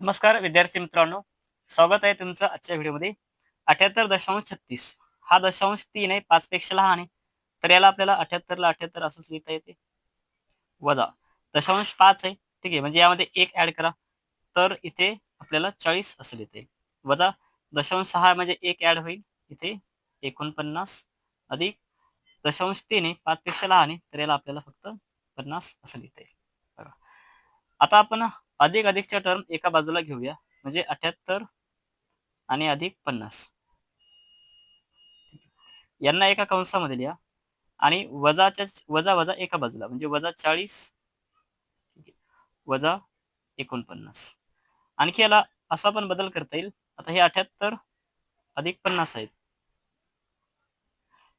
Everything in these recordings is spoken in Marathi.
नमस्कार विद्यार्थी मित्रांनो. स्वागत आहे तुमचं आजच्या व्हिडिओमध्ये. अठ्याहत्तर दशांश छत्तीस. हा दशांश तीन आहे पाच पेक्षा लहान आहे. तर याला आपल्याला अठ्याहत्तरला अठ्याहत्तर असंच लिहिता येते. वजा. दशांश पाच आहे ठीक आहे. म्हणजे यामध्ये एक ऍड करा. तर इथे आपल्याला चाळीस असं लिहिता येईल. वजा. दशांश सहा म्हणजे एक ऍड होईल. इथे एकोणपन्नास अधिक दशांश तीन आहे पाच पेक्षा लहान आहे. तर याला आपल्याला फक्त पन्नास असं लिहिता येईल. बघा. आता आपण अधिक अधिकच्या टर्म एका बाजूला घेऊया. म्हणजे अठ्याहत्तर आणि अधिक पन्नास. यांना एका कंसामध्ये लिहा. आणि वजाच्या वजा वजा एका बाजूला. म्हणजे वजा चाळीस वजा एकोणपन्नास. आणखी याला असा पण बदल करता येईल. आता हे अठ्याहत्तर अधिक पन्नास आहेत.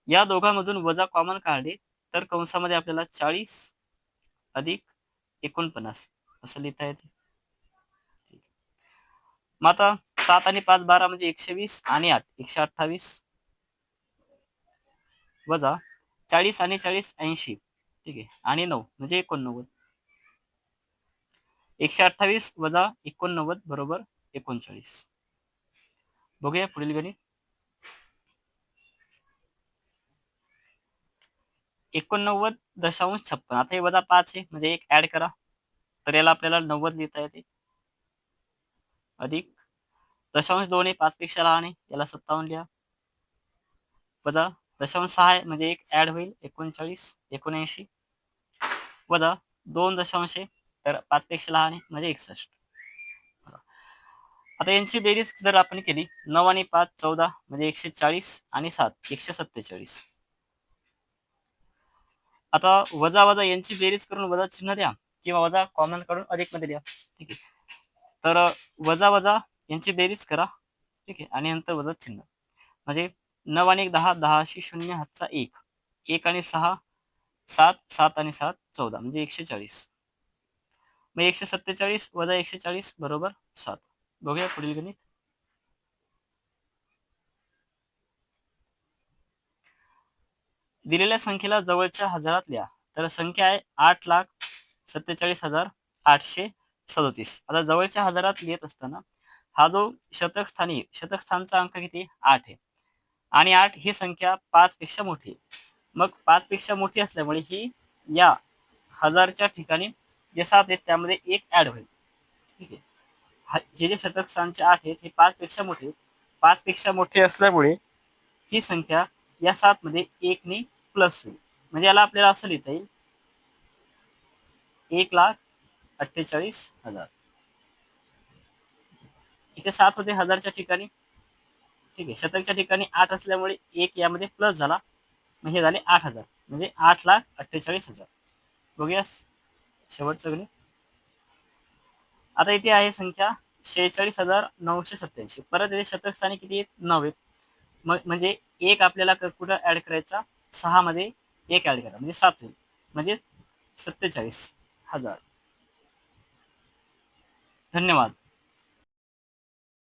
या दोघांमधून वजा कॉमन काढले तर कंसामध्ये आपल्याला चाळीस अधिक एकोणपन्नास. असं लिहिता येते. मग आता सात आणि पाच बारा म्हणजे एकशे वीस आणि आठ एकशे अठ्ठावीस. वजा चाळीस आणि चाळीस ऐंशी. ठीक आहे. आणि नऊ म्हणजे एकोणनव्वद. एकशे अठ्ठावीस वजा एकोणनव्वद बरोबर एकोणचाळीस. बघूया पुढील गणित. एकोणनव्वद दशांश छप्पन. आता हे वजा पाच आहे. म्हणजे एक ऍड करा. तर याला आपल्याला नव्वद लिहिता येते. अधिक. दशांश दोन आहे पाच पेक्षा लहान आहे याला सत्तावन्न लिहा. वजा दशांश सहा आहे म्हणजे एक ऍड होईल एकोणचाळीस एकोणऐंशी. वजा दोन दशांश आहे तर पाच पेक्षा लहान आहे म्हणजे एकसष्ट. आता यांची बेरीज जर आपण केली नऊ आणि पाच चौदा म्हणजे एकशे चाळीस आणि सात एकशे सत्तेचाळीस. आता वजा वजा यांची बेरीज करून वजा चिन्ह द्या. किंवा वजा कॉमन काढून अधिकमध्ये द्या ठीक आहे. तर वजा वजा यांची बेरीज करा. ठीक आहे. आणि नंतर वजा चिन्ह. म्हणजे नऊ आणि एक दहा दहाशी शून्य हातचा एक. एक आणि सहा सात सात आणि सात चौदा. म्हणजे एकशे चाळीस. मग एकशे सत्तेचाळीस वजा एकशे चाळीस बरोबर सात. बघूया पुढील गणित. दिलेल्या संख्येला जवळच्या हजारात लिहा. तर संख्या आहे आठ लाख सत्तेचाळीस हजार आठशे सदोतीस. आता जवळच्या हजारात लिहित असताना हा जो शतक स्थानी शतक स्थानचा अंक किती? आठ आहे. आणि आठ ही संख्या पाच पेक्षा मोठी. मग पाच पेक्षा मोठी असल्यामुळे ही या हजारच्या ठिकाणी जे सात आहेत त्यामध्ये एक ऍड होईल. ठीक आहे. हे जे शतक स्थानचे आठ आहेत हे पाच पेक्षा मोठे पाच पेक्षा मोठे असल्यामुळे ही संख्या या सात मध्ये एक ने प्लस होईल. म्हणजे याला आपल्याला असं लिहिता येईल एक लाख अठ्ठेचाळीस हजार. इथे सात होते हजारच्या ठिकाणी. ठीक आहे शतकच्या ठिकाणी आठ असल्यामुळे एक यामध्ये प्लस झाला. मग हे झाले आठ हजार म्हणजे आठ लाख अठ्ठेचाळीस हजार. बघूया शेवटचं गणित. आता इथे आहे संख्या शेहेचाळीस हजार नऊशे सत्याऐंशी परत इथे शतकस्थानी किती आहेत? नऊ आहेत. मग म्हणजे एक आपल्याला कुठं ऍड करायचा? सहा मध्ये एक ऍड करा म्हणजे सात होईल. म्हणजे सत्तेचाळीस. हजार. धन्यवाद.